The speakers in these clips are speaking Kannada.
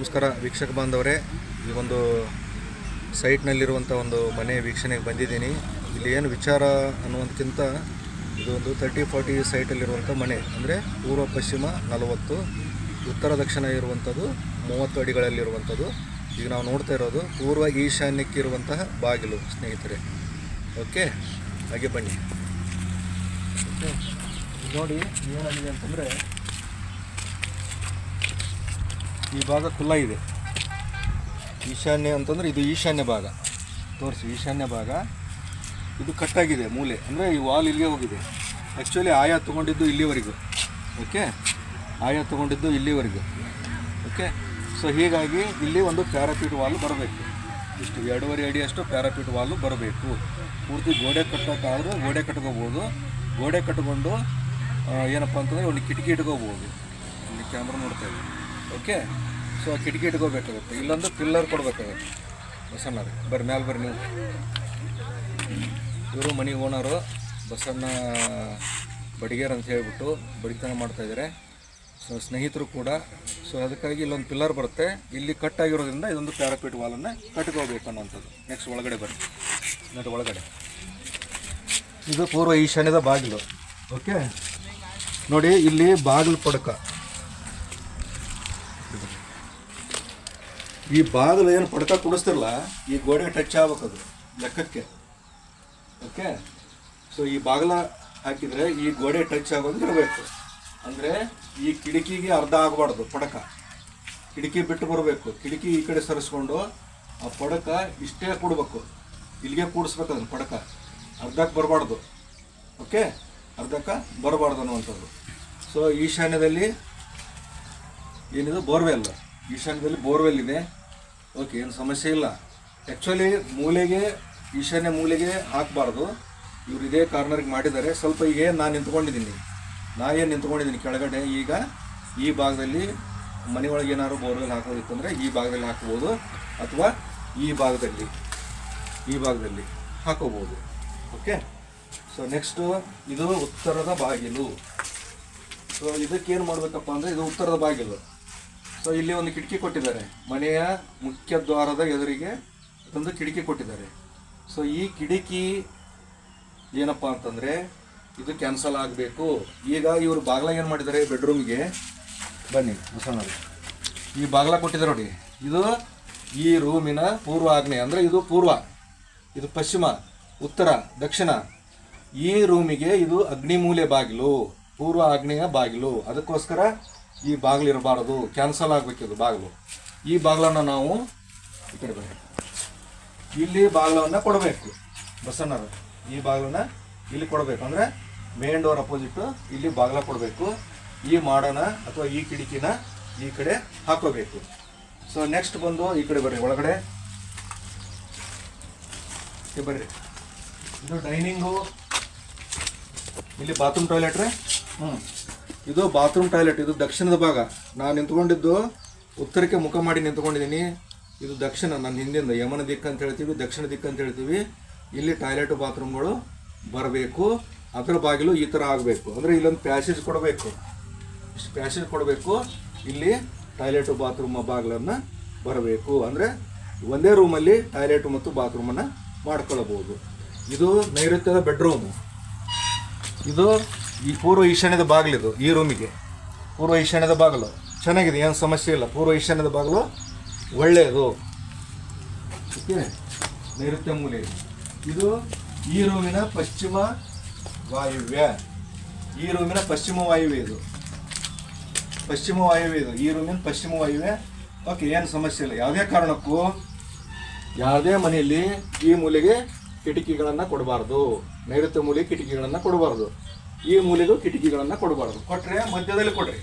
ನಮಸ್ಕಾರ ವೀಕ್ಷಕ ಬಾಂಧವರೇ. ಈ ಒಂದು ಸೈಟ್ನಲ್ಲಿರುವಂಥ ಒಂದು ಮನೆ ವೀಕ್ಷಣೆಗೆ ಬಂದಿದ್ದೀನಿ. ಇಲ್ಲಿ ಏನು ವಿಚಾರ ಅನ್ನುವುದಕ್ಕಿಂತ ಇದು ಒಂದು ತರ್ಟಿ ಫಾರ್ಟಿ ಸೈಟಲ್ಲಿರುವಂಥ ಮನೆ. ಅಂದರೆ ಪೂರ್ವ, ಪಶ್ಚಿಮ ನಲವತ್ತು, ಉತ್ತರ, ದಕ್ಷಿಣ ಇರುವಂಥದ್ದು ಮೂವತ್ತು ಅಡಿಗಳಲ್ಲಿರುವಂಥದ್ದು. ಈಗ ನಾವು ನೋಡ್ತಾ ಇರೋದು ಪೂರ್ವ ಈಶಾನ್ಯಕ್ಕೆ ಇರುವಂತಹ ಬಾಗಿಲು, ಸ್ನೇಹಿತರೆ. ಓಕೆ? ಹಾಗೆ ಬನ್ನಿ. ನೋಡಿ ಏನಾಗಿದೆ ಅಂತಂದರೆ ಈ ಭಾಗ ಖುಲ್ಲ ಇದೆ. ಈಶಾನ್ಯ ಅಂತಂದರೆ ಇದು ಈಶಾನ್ಯ ಭಾಗ. ತೋರಿಸಿ, ಈಶಾನ್ಯ ಭಾಗ. ಇದು ಕಟ್ಟಾಗಿದೆ ಮೂಲೆ. ಅಂದರೆ ಈ ವಾಲ್ ಇಲ್ಲಿಗೆ ಹೋಗಿದೆ. ಆ್ಯಕ್ಚುಲಿ ಆಯಾ ತೊಗೊಂಡಿದ್ದು ಇಲ್ಲಿವರೆಗೂ. ಓಕೆ ಆಯಾ ತೊಗೊಂಡಿದ್ದು ಇಲ್ಲಿವರೆಗೂ. ಓಕೆ ಸೊ ಹೀಗಾಗಿ ಇಲ್ಲಿ ಒಂದು ಪ್ಯಾರಾಪೀಟ್ ವಾಲ್ ಬರಬೇಕು. ಇಷ್ಟು ಎರಡೂವರೆ ಅಡಿಯಷ್ಟು ಪ್ಯಾರಾಪೀಟ್ ವಾಲು ಬರಬೇಕು. ಪೂರ್ತಿ ಗೋಡೆ ಕಟ್ಟೋಕ್ಕಾದರೂ ಗೋಡೆ ಕಟ್ಕೋಬೋದು. ಗೋಡೆ ಕಟ್ಕೊಂಡು ಏನಪ್ಪ ಅಂತಂದರೆ ಒಂದು ಕಿಟಕಿ ಇಟ್ಕೋಬೋದು. ಇಲ್ಲಿ ಕ್ಯಾಮ್ರಾ ನೋಡ್ತಾ ಇದ್ದೀವಿ ಓಕೆ? ಸೊ ಕಿಟಕಿ ಇಟ್ಕೋಬೇಕಾಗುತ್ತೆ. ಇಲ್ಲೊಂದು ಪಿಲ್ಲರ್ ಕೊಡಬೇಕಾಗುತ್ತೆ. ಬಸಣ್ಣ ಬರ್ರಿ, ಮ್ಯಾಲೆ ಬರ್ರಿ ನೀವು. ಇವರು ಮನೆ ಓನರು. ಬಸಣ್ಣ ಬಡಿಗೇರ್ ಅಂತ ಹೇಳ್ಬಿಟ್ಟು ಬಡಿತನ ಮಾಡ್ತಾಯಿದ್ದಾರೆ ಸೊ ಸ್ನೇಹಿತರು ಕೂಡ. ಸೊ ಅದಕ್ಕಾಗಿ ಇಲ್ಲೊಂದು ಪಿಲ್ಲರ್ ಬರುತ್ತೆ. ಇಲ್ಲಿ ಕಟ್ ಆಗಿರೋದ್ರಿಂದ ಇದೊಂದು ಪ್ಯಾರಾಪೀಟ್ ವಾಲನ್ನು ಕಟ್ಕೋಬೇಕು ಅನ್ನೋಂಥದ್ದು ನೆಕ್ಸ್ಟ್ ಒಳಗಡೆ ಬರ್ರಿ. ನೆಟ್ ಒಳಗಡೆ. ಇದು ಪೂರ್ವ ಈಶಾನ್ಯದ ಬಾಗಿಲು. ಓಕೆ ನೋಡಿ, ಇಲ್ಲಿ ಬಾಗಿಲು ಪಡಕ. ಈ ಬಾಗಿಲು ಏನು ಪಡಕ ಕುಡಿಸ್ತಿರಲ್ಲ ಈ ಗೋಡೆಗೆ ಟಚ್ ಆಗ್ಬೇಕದು, ಲೆಕ್ಕಕ್ಕೆ. ಓಕೆ ಸೊ ಈ ಬಾಗಿಲ ಹಾಕಿದರೆ ಈ ಗೋಡೆ ಟಚ್ ಆಗೋದು ಇರಬೇಕು ಅಂದರೆ ಈ ಕಿಟಕಿಗೆ ಅರ್ಧ ಆಗಬಾರ್ದು, ಪಡಕ. ಕಿಟಕಿ ಬಿಟ್ಟು ಬರಬೇಕು, ಕಿಟಕಿ ಈ ಕಡೆ ಸರಿಸ್ಕೊಂಡು ಆ ಪಡಕ ಇಷ್ಟೇ ಕೂಡಬೇಕು. ಇಲ್ಲಿಗೆ ಕೂಡಿಸ್ಬೇಕು ಅದನ್ನು, ಪಡಕ. ಅರ್ಧಕ್ಕೆ ಬರಬಾರ್ದು. ಓಕೆ ಅರ್ಧಕ್ಕೆ ಬರಬಾರ್ದು ಅನ್ನುವಂಥದ್ದು. ಸೊ ಈಶಾನ್ಯದಲ್ಲಿ ಏನಿದೆ? ಬೋರ್ವೆಲ್ ಈಶಾನ್ಯದಲ್ಲಿ ಬೋರ್ವೆಲ್ ಇದೆ. ಓಕೆ, ಏನು ಸಮಸ್ಯೆ ಇಲ್ಲ. ಆ್ಯಕ್ಚುಲಿ ಮೂಲೆಗೆ, ಈಶಾನ್ಯ ಮೂಲೆಗೆ ಹಾಕಬಾರ್ದು. ಇವ್ರು ಇದೇ ಕಾರ್ನರ್ಗೆ ಮಾಡಿದ್ದಾರೆ. ಸ್ವಲ್ಪ ಈಗ ನಾನು ನಿಂತ್ಕೊಂಡಿದ್ದೀನಿ. ನಾ ಏನು ನಿಂತ್ಕೊಂಡಿದ್ದೀನಿ? ಕೆಳಗಡೆ ಈಗ ಈ ಭಾಗದಲ್ಲಿ ಮನೆಯೊಳಗೆ ಏನಾದ್ರು ಬೋರ್ವೆಲ್ ಹಾಕೋದಿತ್ತಂದರೆ ಈ ಭಾಗದಲ್ಲಿ ಹಾಕ್ಬೋದು. ಅಥವಾ ಈ ಭಾಗದಲ್ಲಿ ಈ ಭಾಗದಲ್ಲಿ ಹಾಕೋಬೋದು. ಓಕೆ? ಸೊ ನೆಕ್ಸ್ಟು ಇದು ಉತ್ತರದ ಬಾಗಿಲು. ಸೊ ಇದಕ್ಕೇನು ಮಾಡಬೇಕಪ್ಪ ಅಂದರೆ ಇದು ಉತ್ತರದ ಬಾಗಿಲು. ಸೊ ಇಲ್ಲಿ ಒಂದು ಕಿಟಕಿ ಕೊಟ್ಟಿದ್ದಾರೆ. ಮನೆಯ ಮುಖ್ಯ ದ್ವಾರದ ಎದುರಿಗೆ ಒಂದು ಕಿಟಕಿ ಕೊಟ್ಟಿದ್ದಾರೆ. ಸೊ ಈ ಕಿಟಕಿ ಏನಪ್ಪ ಅಂತಂದರೆ, ಇದು ಕ್ಯಾನ್ಸಲ್ ಆಗಬೇಕು. ಈಗ ಇವರು ಬಾಗ್ಲ ಏನು ಮಾಡಿದ್ದಾರೆ? ಬೆಡ್ರೂಮ್ಗೆ ಬನ್ನಿ ಮುಸಣ್ಣರು ಈ ಬಾಗ್ಲ ಕೊಟ್ಟಿದ್ದಾರೆ ನೋಡಿ. ಇದು ಈ ರೂಮಿನ ಪೂರ್ವ ಆಗ್ನೇಯ ಅಂದರೆ ಇದು ಪೂರ್ವ, ಇದು ಪಶ್ಚಿಮ, ಉತ್ತರ, ದಕ್ಷಿಣ. ಈ ರೂಮಿಗೆ ಇದು ಅಗ್ನಿಮೂಲೆ ಬಾಗಿಲು ಪೂರ್ವ ಆಗ್ನೇಯ ಬಾಗಿಲು. ಅದಕ್ಕೋಸ್ಕರ ಈ ಬಾಗಿಲು ಇರಬಾರದು ಕ್ಯಾನ್ಸಲ್ ಆಗಬೇಕಿದು ಬಾಗಿಲು. ಈ ಬಾಗಿಲನ್ನು ನಾವು ಈ ಕಡೆ ಇಲ್ಲಿ ಬಾಗಿಲವನ್ನು ಕೊಡಬೇಕು. ಬಸಣ್ಣರು, ಈ ಬಾಗಿಲನ್ನ ಇಲ್ಲಿ ಕೊಡಬೇಕು. ಅಂದರೆ ಮೇನ್ ಡೋರ್ ಅಪೋಸಿಟ್ ಇಲ್ಲಿ ಬಾಗಿಲ ಕೊಡಬೇಕು. ಈ ಮಾಡೋಣ ಅಥವಾ ಈ ಕಿಟಕಿನ ಈ ಕಡೆ ಹಾಕೋಬೇಕು. ಸೊ ನೆಕ್ಸ್ಟ್ ಬಂದು ಈ ಕಡೆ ಬರ್ರಿ, ಒಳಗಡೆ. ಬರ್ರಿ. ಇದು ಡೈನಿಂಗು ಇಲ್ಲಿ ಬಾತ್ರೂಮ್ ಟಾಯ್ಲೆಟ್ ರೀ? ಹ್ಞೂ ಇದು ಬಾತ್ರೂಮ್ ಟಾಯ್ಲೆಟ್ ಇದು ದಕ್ಷಿಣದ ಭಾಗ. ನಾನು ನಿಂತ್ಕೊಂಡಿದ್ದು ಉತ್ತರಕ್ಕೆ ಮುಖ ಮಾಡಿ ನಿಂತ್ಕೊಂಡಿದ್ದೀನಿ ಇದು ದಕ್ಷಿಣ ನನ್ನ ಹಿಂದಿಂದ ಯಮನ ದಿಕ್ಕು ಅಂತ ಹೇಳ್ತೀವಿ, ದಕ್ಷಿಣ ದಿಕ್ಕು ಅಂತ ಹೇಳ್ತೀವಿ. ಇಲ್ಲಿ ಟಾಯ್ಲೆಟ್ ಬಾತ್ರೂಮ್ಗಳು ಬರಬೇಕು. ಅದರ ಬಾಗಿಲು ಈ ಥರ ಆಗಬೇಕು. ಅಂದರೆ ಇಲ್ಲೊಂದು ಪ್ಯಾಸೇಜ್ ಕೊಡಬೇಕು. ಪ್ಯಾಸೇಜ್ ಕೊಡಬೇಕು. ಇಲ್ಲಿ ಟಾಯ್ಲೆಟು ಬಾತ್ರೂಮ್ ಬಾಗಿಲನ್ನು ಬರಬೇಕು. ಅಂದರೆ ಒಂದೇ ರೂಮಲ್ಲಿ ಟಾಯ್ಲೆಟ್ ಮತ್ತು ಬಾತ್ರೂಮನ್ನು ಮಾಡ್ಕೊಳ್ಳಬಹುದು ಇದು ನೈಋತ್ಯದ ಬೆಡ್ರೂಮು ಇದು ಈ ಪೂರ್ವ ಈಶಾನ್ಯದ ಬಾಗಿಲಿದು ಈ ರೂಮಿಗೆ ಪೂರ್ವ ಈಶಾನ್ಯದ ಬಾಗಿಲು. ಚೆನ್ನಾಗಿದೆ, ಏನು ಸಮಸ್ಯೆ ಇಲ್ಲ. ಪೂರ್ವ ಈಶಾನ್ಯದ ಬಾಗಿಲು ಒಳ್ಳೆಯದು. ಓಕೆ? ನೈಋತ್ಯ ಮೂಲೆ ಇದು. ಈ ರೂಮಿನ ಪಶ್ಚಿಮ ವಾಯುವ್ಯ. ಈ ರೂಮಿನ ಪಶ್ಚಿಮ ವಾಯುವ್ಯ ಇದು. ಪಶ್ಚಿಮ ವಾಯುವ್ಯ ಇದು. ಈ ರೂಮಿನ ಪಶ್ಚಿಮ ವಾಯುವ್ಯ. ಓಕೆ, ಏನು ಸಮಸ್ಯೆ ಇಲ್ಲ. ಯಾವುದೇ ಕಾರಣಕ್ಕೂ ಯಾವುದೇ ಮನೆಯಲ್ಲಿ ಈ ಮೂಲೆಗೆ ಕಿಟಕಿಗಳನ್ನು ಕೊಡಬಾರ್ದು. ನೈಋತ್ಯ ಮೂಲೆಗೆ ಕಿಟಕಿಗಳನ್ನು ಕೊಡಬಾರ್ದು. ಈ ಮೂಲೆಗೂ ಕಿಟಕಿಗಳನ್ನು ಕೊಡಬಾರ್ದು. ಕೊಟ್ಟರೆ ಮಧ್ಯದಲ್ಲಿ ಕೊಡ್ರಿ.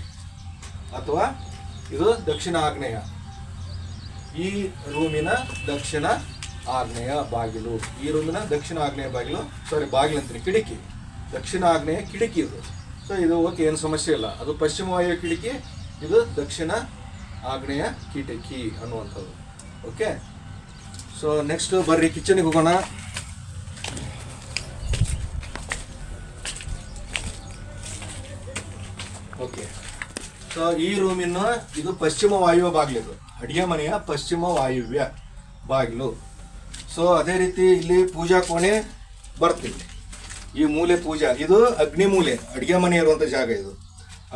ಅಥವಾ ಇದು ದಕ್ಷಿಣ ಆಗ್ನೇಯ. ಈ ರೂಮಿನ ದಕ್ಷಿಣ ಆಗ್ನೇಯ ಬಾಗಿಲು. ಈ ರೂಮಿನ ದಕ್ಷಿಣ ಆಗ್ನೇಯ ಬಾಗಿಲು ಸಾರಿ ಬಾಗಿಲು ಅಂತೀನಿ, ಕಿಟಕಿ. ದಕ್ಷಿಣ ಆಗ್ನೇಯ ಕಿಟಕಿ ಇದು. ಸೊ ಇದು ಓಕೆ ಏನು ಸಮಸ್ಯೆ ಇಲ್ಲ. ಅದು ಪಶ್ಚಿಮ ವಾಯು ಕಿಟಕಿ, ಇದು ದಕ್ಷಿಣ ಆಗ್ನೇಯ ಕಿಟಕಿ ಅನ್ನುವಂಥದ್ದು. ಓಕೆ ಸೊ ನೆಕ್ಸ್ಟ್ ಬರ್ರಿ ಕಿಚನಿಗೆ ಹೋಗೋಣ. ಓಕೆ. ಸೊ ಈ ರೂಮಿನ ಇದು ಪಶ್ಚಿಮ ವಾಯುವ್ಯ ಬಾಗಿಲಿದು ಅಡಿಗೆ ಮನೆಯ ಪಶ್ಚಿಮ ವಾಯುವ್ಯ ಬಾಗಿಲು. ಸೊ ಅದೇ ರೀತಿ ಇಲ್ಲಿ ಪೂಜಾ ಕೋಣೆ ಬರ್ತೀವಿ ಈ ಮೂಲೆ ಪೂಜಾ, ಇದು ಅಗ್ನಿ ಮೂಲೆ, ಅಡುಗೆ ಮನೆ ಇರುವಂಥ ಜಾಗ ಇದು.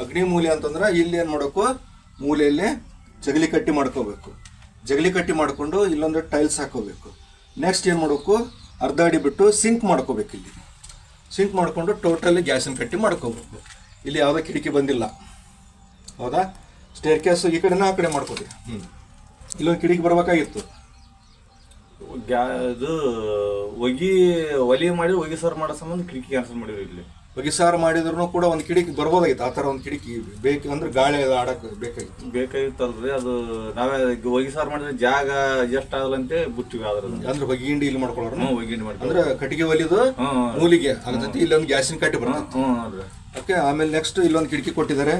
ಅಗ್ನಿ ಮೂಲೆ ಅಂತಂದ್ರೆ ಇಲ್ಲಿ ಏನು ಮಾಡಬೇಕು? ಮೂಲೆಯಲ್ಲಿ ಜಗಲಿ ಕಟ್ಟಿ ಮಾಡ್ಕೋಬೇಕು. ಜಗಲಿ ಕಟ್ಟಿ ಮಾಡಿಕೊಂಡು ಇಲ್ಲೊಂದು ಟೈಲ್ಸ್ ಹಾಕೋಬೇಕು. ನೆಕ್ಸ್ಟ್ ಏನು ಮಾಡಬೇಕು? ಅರ್ಧ ಅಡಿ ಬಿಟ್ಟು ಸಿಂಕ್ ಮಾಡ್ಕೋಬೇಕು ಇಲ್ಲಿ. ಸಿಂಕ್ ಮಾಡಿಕೊಂಡು ಟೋಟಲಿ ಗ್ಯಾಸಿನ ಕಟ್ಟಿ ಮಾಡ್ಕೋಬೇಕು. ಇಲ್ಲಿ ಯಾವುದೇ ಕಿಟಕಿ ಬಂದಿಲ್ಲ. ಹೌದಾ? ಸ್ಟೇರ್ ಕೇಸ್ ಈ ಕಡೆನ ಆ ಕಡೆ ಮಾಡ್ಕೋತೀವಿ ಹ್ಞೂ ಇಲ್ಲೊಂದು ಕಿಟಕಿ ಬರ್ಬೇಕಾಗಿತ್ತು. ಗ್ಯಾ ಇದು ಒಗಿ ಒಲಿ ಮಾಡಿ ಒಗಿ ಸಾರು ಮಾಡೋ ಸಂಬಂಧ ಕಿಟಕಿ ಕ್ಯಾನ್ಸಲ್ ಮಾಡಿದ್ರು ಇಲ್ಲಿ. ಬಗೆಸಾರು ಮಾಡಿದ್ರು ಕೂಡ ಒಂದು ಕಿಟಕಿ ಬರ್ಬೋದಾಗಿತ್ತು. ಆ ಥರ ಒಂದು ಕಿಟಕಿ ಬೇಕು ಅಂದ್ರೆ ಗಾಳಿ ಆಡಕ್ಕೆ ಬೇಕಾಗಿತ್ತು. ಬೇಕಾಗಿತ್ತಲ್ರಿ ಅದು ನಾವೇ ಒಗಿ ಸಾರು ಮಾಡಿದ್ರೆ ಜಾಗ ಅಡ್ಜಸ್ಟ್ ಆಗಲಂತೆ ಬುಟ್ಟಿವಿ ಅದ್ರ ಅಂದ್ರೆ ಹೊಗಿ ಹಿಂಡಿ ಇಲ್ಲಿ ಮಾಡ್ಕೊಳ್ಳೋರು? ಹೊಗಿ ಹಿಂಡಿ ಮಾಡ್ತೀವಿ ಅಂದ್ರೆ ಕಟ್ಟಿಗೆ ಒಲಿದು ಮೂಲಿಗೆ ಆಗತೈತಿ ಇಲ್ಲೊಂದು ಗ್ಯಾಸಿನ ಕಟ್ಟಿ ಬರ್ತೈತಿ. ಹ್ಞೂ ಓಕೆ, ಆಮೇಲೆ ನೆಕ್ಸ್ಟ್ ಇಲ್ಲೊಂದು ಕಿಟಕಿ ಕೊಟ್ಟಿದ್ದಾರೆ.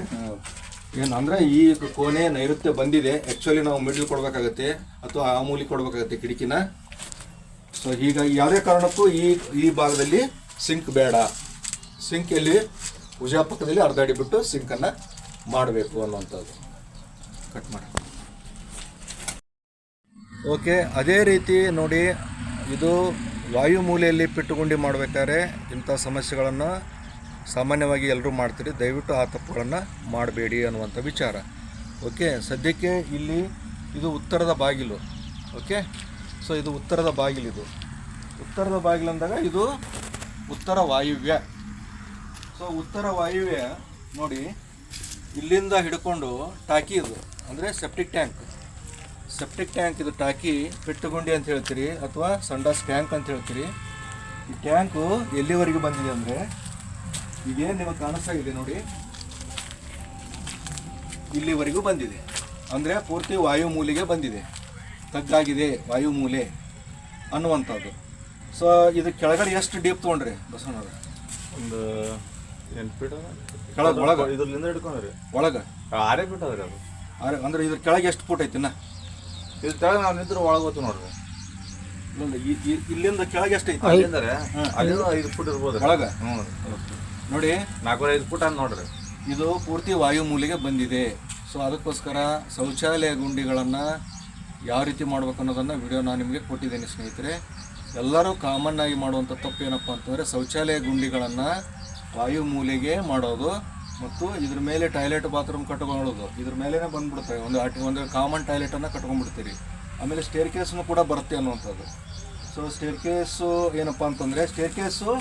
ಏನು ಅಂದರೆ ಈ ಕೋಣೆ ನೈಋತ್ಯ ಬಂದಿದೆ. ಆ್ಯಕ್ಚುಲಿ ನಾವು ಮಿಡ್ಲ್ ಕೊಡಬೇಕಾಗತ್ತೆ ಅಥವಾ ಆ ಮೂಲಿ ಕೊಡಬೇಕಾಗತ್ತೆ ಕಿಟಕಿನ. ಸೊ ಹೀಗಾಗಿ ಯಾವುದೇ ಕಾರಣಕ್ಕೂ ಈ ಈ ಭಾಗದಲ್ಲಿ ಸಿಂಕ್ ಬೇಡ. ಸಿಂಕ್ ಎಲ್ಲಿ ಪೂಜಾ ಪಕ್ಕದಲ್ಲಿ ಅರ್ಧ ಅಡಿ ಬಿಟ್ಟು ಸಿಂಕನ್ನು ಮಾಡಬೇಕು ಅನ್ನುವಂಥದ್ದು. ಕಟ್ ಮಾಡಿ. ಓಕೆ, ಅದೇ ರೀತಿ ನೋಡಿ, ಇದು ವಾಯು ಮೂಲೆಯಲ್ಲಿ ಪಿಟ್ಟುಗುಂಡಿ ಮಾಡಬೇಕಾದ್ರೆ ಇಂಥ ಸಮಸ್ಯೆಗಳನ್ನು ಸಾಮಾನ್ಯವಾಗಿ ಎಲ್ಲರೂ ಮಾಡ್ತೀರಿ, ದಯವಿಟ್ಟು ಆ ತಪ್ಪುಗಳನ್ನು ಮಾಡಬೇಡಿ ಅನ್ನುವಂಥ ವಿಚಾರ. ಓಕೆ ಸದ್ಯಕ್ಕೆ ಇಲ್ಲಿ ಇದು ಉತ್ತರದ ಬಾಗಿಲು. ಓಕೆ ಸೊ ಇದು ಉತ್ತರದ ಬಾಗಿಲಿದು ಉತ್ತರದ ಬಾಗಿಲು ಅಂದಾಗ ಇದು ಉತ್ತರ ವಾಯುವ್ಯ. ಸೊ ಉತ್ತರ ವಾಯುವ್ಯ ನೋಡಿ, ಇಲ್ಲಿಂದ ಹಿಡ್ಕೊಂಡು ಟಾಕಿ ಇದು, ಅಂದರೆ ಸೆಪ್ಟಿಕ್ ಟ್ಯಾಂಕ್ ಸೆಪ್ಟಿಕ್ ಟ್ಯಾಂಕ್ ಇದು ಟಾಕಿ ಪೆಟ್ಟುಗುಂಡಿ ಅಂತ ಹೇಳ್ತೀರಿ, ಅಥವಾ ಸಂಡಾಸ್ ಟ್ಯಾಂಕ್ ಅಂತ ಹೇಳ್ತೀರಿ. ಈ ಟ್ಯಾಂಕು ಎಲ್ಲಿವರೆಗೆ ಬಂದಿದೆ ಅಂದರೆ ಈಗೇನು ನಿಮಗೆ ಕಾಣಿಸ್ತಾ ಇದೆ ನೋಡಿ. ಇಲ್ಲಿವರೆಗೂ ಬಂದಿದೆ. ಅಂದರೆ ಪೂರ್ತಿ ವಾಯು ಮೂಲೆಗೆ ಬಂದಿದೆ. ತಗ್ಗಾಗಿದೆ ವಾಯು ಮೂಲೆ ಅನ್ನುವಂಥದ್ದು. ಸೊ ಇದು ಕೆಳಗಡೆ ಎಷ್ಟು ಡೀಪ್ ತೊಗೊಂಡ್ರಿ ಬಸವಣ್ಣವ್ರೆ ಒಂದು ಎಂಟು ಫೀಟ್ ಕೆಳಗೆ ಒಳಗೆ? ಇದ್ರಲ್ಲಿಂದ ಹಿಡ್ಕೊಂಡ್ರಿ. ಒಳಗೆ? ಆರೇ ಫೀಟ್ ಅದ್ರಿ ಅದು. ಆರೆ- ಅಂದ್ರೆ ಇದ್ರ ಕೆಳಗೆ ಎಷ್ಟು ಫುಟ್ ಐತಿನ ಇದ್ರ ಕೆಳಗೆ ನಾವು ನಿಂತ್ರ ಒಳಗೆ ಹೋಗ್ತೀವಿ ನೋಡ್ರಿ. ಇಲ್ಲೊಂದು ಕೆಳಗೆ ಎಷ್ಟು ಐತಿ? ಅಲ್ಲಿಂದರೆ ಅಲ್ಲಿಂದ ಐದು ಫೂಟ್ ಇರ್ಬೋದು ಒಳಗೆ? ಹ್ಞೂ ನೋಡಿ, ನಾಲ್ಕೂವರೆ ಫುಟ್ ಅಂತ ನೋಡ್ರಿ. ಇದು ಪೂರ್ತಿ ವಾಯು ಮೂಲೆಗೆ ಬಂದಿದೆ. ಸೊ ಅದಕ್ಕೋಸ್ಕರ ಶೌಚಾಲಯ ಗುಂಡಿಗಳನ್ನು ಯಾವ ರೀತಿ ಮಾಡ್ಬೇಕು ಅನ್ನೋದನ್ನು ವಿಡಿಯೋ ನಾನು ನಿಮಗೆ ಕೊಟ್ಟಿದ್ದೇನೆ ಸ್ನೇಹಿತರೆ. ಎಲ್ಲರೂ ಕಾಮನ್ ಆಗಿ ಮಾಡುವಂಥ ತಪ್ಪು ಏನಪ್ಪ ಅಂತಂದರೆ ಶೌಚಾಲಯ ಗುಂಡಿಗಳನ್ನು ವಾಯು ಮೂಲೆಗೆ ಮಾಡೋದು ಮತ್ತು ಇದ್ರ ಮೇಲೆ ಟಾಯ್ಲೆಟ್ ಬಾತ್ರೂಮ್ ಕಟ್ಕೊಳ್ಳೋದು. ಇದ್ರ ಮೇಲೇ ಬಂದ್ಬಿಡ್ತವೆ. ಒಂದು ಅಟ್- ಒಂದು ಕಾಮನ್ ಟಾಯ್ಲೆಟನ್ನು ಕಟ್ಕೊಂಡ್ಬಿಡ್ತೀರಿ. ಆಮೇಲೆ ಸ್ಟೇರ್ ಕೇಸ್ನು ಕೂಡ ಬರುತ್ತೆ ಅನ್ನುವಂಥದ್ದು. ಸೊ ಸ್ಟೇರ್ ಕೇಸು ಏನಪ್ಪ ಅಂತಂದರೆ ಸ್ಟೇರ್ ಕೇಸು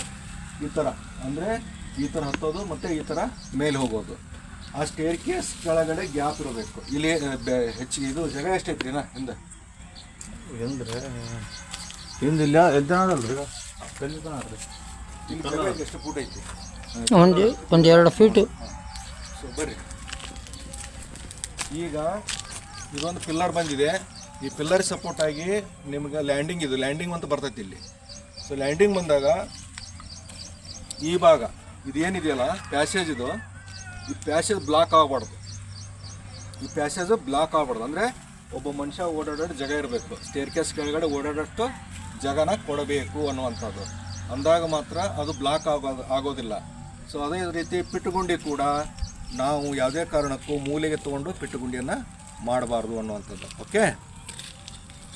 ಈ ಥರ ಅಂದರೆ ಈ ಥರ ಹತ್ತೋದು ಮತ್ತು ಈ ಥರ ಮೇಲೆ ಹೋಗೋದು. ಆ ಸ್ಟೇರ್ ಕೇಸ್ ಕೆಳಗಡೆ ಗ್ಯಾಪ್ ಇರಬೇಕು. ಇಲ್ಲಿ ಹೆಚ್ಚಿಗೆ ಇದು ಜಾಗ ನಾ ಹಿಂದೆ. ಎಂದ್ರೆ ಹಿಂದಿಲ್ಲ ಇಲ್ಲ ಕಲ್ಲಿದ್ದಾನಲ್ರಿ ಇಲ್ಲಿ ಜಾಗ ಎಷ್ಟು ಫೂಟ್ ಐತಿ ಒಂದು ಒಂದು ಎರಡು ಫೀಟು ಸೊ ಬರ್ರಿ. ಈಗ ಇದೊಂದು ಪಿಲ್ಲರ್ ಬಂದಿದೆ. ಈ ಪಿಲ್ಲರ್ ಸಪೋರ್ಟ್ ಆಗಿ ನಿಮ್ಗೆ ಲ್ಯಾಂಡಿಂಗ್ ಇದು. ಲ್ಯಾಂಡಿಂಗ್ ಅಂತ ಬರ್ತೈತಿ ಇಲ್ಲಿ. ಸೊ ಲ್ಯಾಂಡಿಂಗ್ ಬಂದಾಗ ಈ ಭಾಗ ಇದೇನಿದೆಯಲ್ಲ ಪ್ಯಾಸೇಜ್ ಇದು. ಈ ಪ್ಯಾಸೇಜ್ ಬ್ಲಾಕ್ ಆಗಬಾರ್ದು. ಈ ಪ್ಯಾಸೇಜ್ ಬ್ಲಾಕ್ ಆಗಬಾರ್ದು. ಅಂದರೆ ಒಬ್ಬ ಮನುಷ್ಯ ಓಡಾಡೋ ಜಾಗ ಇರಬೇಕು. ಸ್ಟೇರ್ ಕೇಸ್ ಕೆಳಗಡೆ ಓಡಾಡೋಷ್ಟು ಜಾಗನ ಕೊಡಬೇಕು ಅನ್ನುವಂಥದ್ದು. ಅಂದಾಗ ಮಾತ್ರ ಅದು ಬ್ಲಾಕ್ ಆಗೋದು, ಆಗೋದಿಲ್ಲ. ಸೊ ಅದೇ ರೀತಿ ಪಿಟ್ಟುಗುಂಡಿ ಕೂಡ ನಾವು ಯಾವುದೇ ಕಾರಣಕ್ಕೂ ಮೂಲೆಗೆ ತೊಗೊಂಡು ಪಿಟ್ಟುಗುಂಡಿಯನ್ನು ಮಾಡಬಾರ್ದು ಅನ್ನುವಂಥದ್ದು. Okay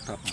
stop